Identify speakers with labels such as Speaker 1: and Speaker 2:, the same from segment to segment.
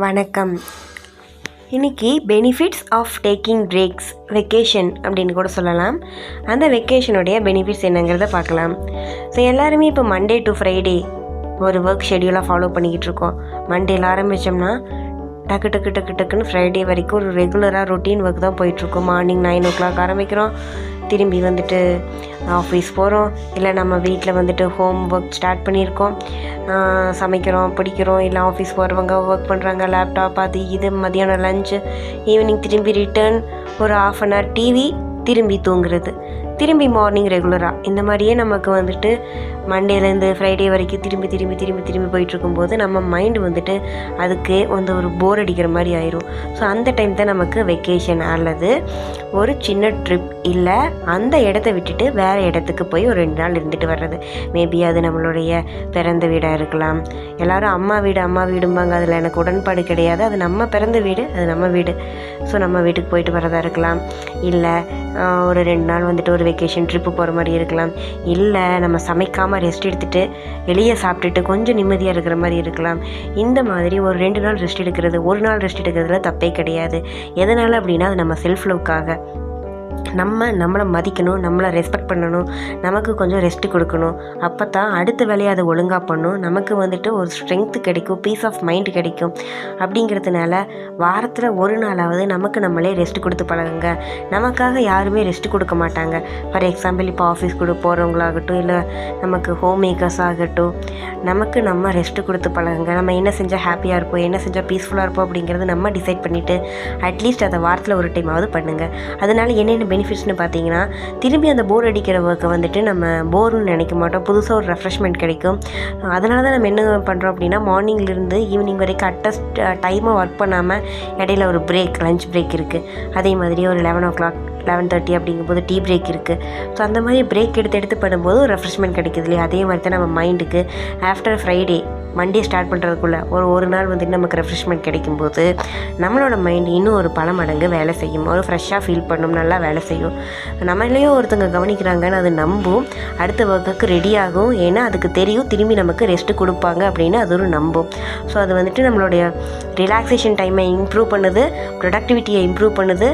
Speaker 1: வணக்கம். இன்றைக்கி benefits of taking breaks vacation அப்படின்னு கூட சொல்லலாம். அந்த வெக்கேஷனுடைய பெனிஃபிட்ஸ் என்னங்கிறத பார்க்கலாம். ஸோ எல்லாருமே இப்போ மண்டே டு ஃப்ரைடே ஒரு ஒர்க் ஷெடியூலாக ஃபாலோ பண்ணிக்கிட்டு இருக்கோம். மண்டேல ஆரம்பித்தோம்னா டக்கு டக்கு டக்கு டக்குன்னு ஃப்ரைடே வரைக்கும் ஒரு ரெகுலராக ரொட்டீன் ஒர்க் தான் போயிட்டுருக்கோம். மார்னிங் நைன் ஓ கிளாக் ஆரம்பிக்கிறோம். திரும்பி வந்துட்டு ஆஃபீஸ் போகிறோம் இல்லை நம்ம வீட்டில் வந்துட்டு ஹோம் ஒர்க் ஸ்டார்ட் பண்ணியிருக்கோம். சமைக்கிறோம் பிடிக்கிறோம் இல்லை ஆஃபீஸ் போகிறவங்க ஒர்க் பண்ணுறாங்க லேப்டாப் அது இது மதியானம் லஞ்சு ஈவினிங் திரும்பி ரிட்டர்ன் ஒரு ஆஃப் அன் ஹவர் டிவி திரும்பி தூங்குறது. திரும்பி மார்னிங் ரெகுலராக இந்த மாதிரியே நமக்கு வந்துட்டு மண்டேலேருந்து ஃப்ரைடே வரைக்கும் திரும்பி திரும்பி திரும்பி திரும்பி போயிட்டு இருக்கும்போது நம்ம மைண்டு வந்துட்டு அதுக்கு வந்து ஒரு போர் அடிக்கிற மாதிரி ஆயிரும். ஸோ அந்த டைம் தான் நமக்கு வெக்கேஷன் அல்லது ஒரு சின்ன ட்ரிப் இல்லை அந்த இடத்த விட்டுட்டு வேறு இடத்துக்கு போய் ஒரு ரெண்டு நாள் இருந்துட்டு வர்றது. மேபி அது நம்மளுடைய பிறந்த வீடாக இருக்கலாம். எல்லோரும் அம்மா வீடு அம்மா வீடும்பாங்க. அதில் எனக்கு உடன்பாடு கிடையாது. அது நம்ம பிறந்த வீடு அது நம்ம வீடு. ஸோ நம்ம வீட்டுக்கு போயிட்டு வரதா இருக்கலாம். இல்லை ஒரு ரெண்டு நாள் வந்துட்டு ஒரு வெக்கேஷன் ட்ரிப்பு போகிற மாதிரி இருக்கலாம். இல்லை நம்ம சமைக்காமல் ரெஸ்ட் எடுத்துகிட்டு வெளியே சாப்பிட்டுட்டு கொஞ்சம் நிம்மதியாக இருக்கிற மாதிரி இருக்கலாம். இந்த மாதிரி ஒரு ரெண்டு நாள் ரெஸ்ட் எடுக்கிறது ஒரு நாள் ரெஸ்ட் எடுக்கிறதுல தப்பே கிடையாது. எதனால் அப்படின்னா அது நம்ம செல்ஃப் லவ்க்காக நம்ம நம்மளை மதிக்கணும் நம்மளை ரெஸ்பெக்ட் பண்ணணும் நமக்கு கொஞ்சம் ரெஸ்ட் கொடுக்கணும். அப்போ தான் அடுத்த வேலையை அதை ஒழுங்காக பண்ணும். நமக்கு வந்துட்டு ஒரு ஸ்ட்ரென்த்து கிடைக்கும் பீஸ் ஆஃப் மைண்ட் கிடைக்கும். அப்படிங்கிறதுனால வாரத்தில் ஒரு நாளாவது நமக்கு நம்மளே ரெஸ்ட் கொடுத்து பழகுங்க. நமக்காக யாருமே ரெஸ்ட் கொடுக்க மாட்டாங்க. ஃபார் எக்ஸாம்பிள் இப்போ ஆஃபீஸ் கூட போகிறவங்களாகட்டும் இல்லை நமக்கு ஹோம் மேக்கர்ஸ் ஆகட்டும் நமக்கு நம்ம ரெஸ்ட் கொடுத்து பழகுங்க. நம்ம என்ன செஞ்சால் ஹாப்பியாக இருப்போம் என்ன செஞ்சால் பீஸ்ஃபுல்லாக இருப்போம் அப்படிங்கிறது நம்ம டிசைட் பண்ணிவிட்டு அட்லீஸ்ட் அதை வாரத்தில் ஒரு டைமாவது பண்ணுங்கள் அதனால் என்னென்ன பெனிஃபிட்ஸ்னு பார்த்தீங்கன்னா திரும்பி அந்த போர் அடிக்கிற ஒர்க்கை வந்துட்டு நம்ம போர்னு நினைக்க மாட்டோம். புதுசாக ஒரு ரெஃப்ரெஷ்மெண்ட் கிடைக்கும். அதனால தான் நம்ம என்ன பண்ணுறோம் அப்படின்னா மார்னிங்லேருந்து ஈவினிங் வரைக்கும் அட்டஸ்ட் டைமாக ஒர்க் பண்ணாமல் இடையில ஒரு பிரேக் லஞ்ச் பிரேக் இருக்குது அதே மாதிரி ஒரு eleven o'clock eleven thirty அப்படிங்கும்போது டீ பிரேக் இருக்குது ஸோ அந்த மாதிரி பிரேக் எடுத்து எடுத்து பண்ணும்போது ஒரு ரெஃப்ரெஷ்மெண்ட் கிடைக்குது இல்லையா? அதே மாதிரி தான் நம்ம மைண்டுக்கு ஆஃப்டர் ஃப்ரைடே மண்டே ஸ்டார்ட் பண்ணுறதுக்குள்ளே ஒரு ஒரு நாள் வந்துட்டு நமக்கு ரெஃப்ரெஷ்மெண்ட் கிடைக்கும்போது நம்மளோட மைண்ட் இன்னும் ஒரு பல மடங்கு வேலை செய்யும். ஒரு ஃப்ரெஷ்ஷாக ஃபீல் பண்ணும் நல்லா வேலை செய்யும். நம்மளையும் ஒருத்தங்க கவனிக்கிறாங்கன்னு அது நம்பும். அடுத்த ஒர்க்குக்கு ரெடி ஆகும். ஏன்னா அதுக்கு தெரியும் திரும்பி நமக்கு ரெஸ்ட்டு கொடுப்பாங்க அப்படின்னு அது ஒரு நம்பும். ஸோ அது வந்துட்டு நம்மளுடைய ரிலாக்ஸேஷன் டைமை இம்ப்ரூவ் பண்ணுது ப்ரொடக்டிவிட்டியை இம்ப்ரூவ் பண்ணுது.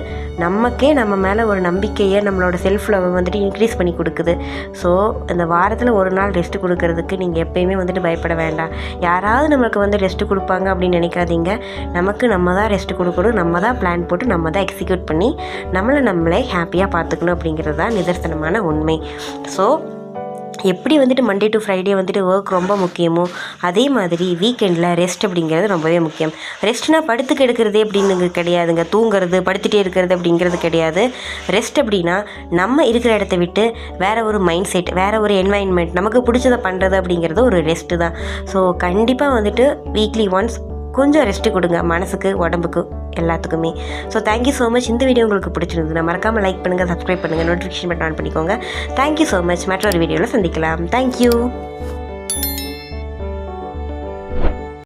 Speaker 1: நமக்கே நம்ம மேலே ஒரு நம்பிக்கையை நம்மளோட செல்ஃப் லவ் வந்துட்டு இன்க்ரீஸ் பண்ணி கொடுக்குது. ஸோ இந்த வாரத்தில் ஒரு நாள் ரெஸ்ட்டு கொடுக்கறதுக்கு நீங்கள் எப்பயுமே வந்துட்டு பயப்பட வேண்டாம். யாராவது நம்மளுக்கு வந்து ரெஸ்ட் கொடுப்பாங்க அப்படின்னு நினைக்காதீங்க. நமக்கு நம்ம தான் ரெஸ்ட் கொடுக்கணும். நம்ம தான் பிளான் போட்டு நம்ம தான் எக்ஸிக்யூட் பண்ணி நம்மளை நம்மளே ஹாப்பியாக பார்த்துக்கணும் அப்படிங்கிறது தான் நிதர்சனமான உண்மை. ஸோ எப்படி வந்துட்டு மண்டே டு ஃப்ரைடே வந்துட்டு ஒர்க் ரொம்ப முக்கியமோ அதே மாதிரி வீக்கெண்டில் ரெஸ்ட் அப்படிங்கிறது ரொம்பவே முக்கியம். ரெஸ்ட்னா படுத்துக்கு எடுக்கிறது அப்படின்னு கிடையாதுங்க. தூங்குறது படுத்துகிட்டே இருக்கிறது அப்படிங்கிறது கிடையாது. ரெஸ்ட் அப்படின்னா நம்ம இருக்கிற இடத்த விட்டு வேற ஒரு மைண்ட் செட் வேறு ஒரு என்வாயன்மெண்ட் நமக்கு பிடிச்சதை பண்ணுறது அப்படிங்கிறது ஒரு ரெஸ்ட்டு தான். ஸோ கண்டிப்பாக வந்துட்டு வீக்லி ஒன்ஸ் கொஞ்சம் ரெஸ்ட்டு கொடுங்க. மனசுக்கு உடம்புக்கு எல்லாத்துக்குமே. So thank you so much இந்த வீடியோ உங்களுக்கு பிடிச்சிருந்தது மறக்காமல் லைக் பண்ணுங்கள் சப்ஸ்கிரைப் பண்ணுங்கள் நோட்டிஃபிகேஷன் பட்டன் ஆன் பண்ணிக்கோங்க. தேங்க்யூ ஸோ மச் மற்றொரு வீடியோவில் சந்திக்கலாம். தேங்க்யூ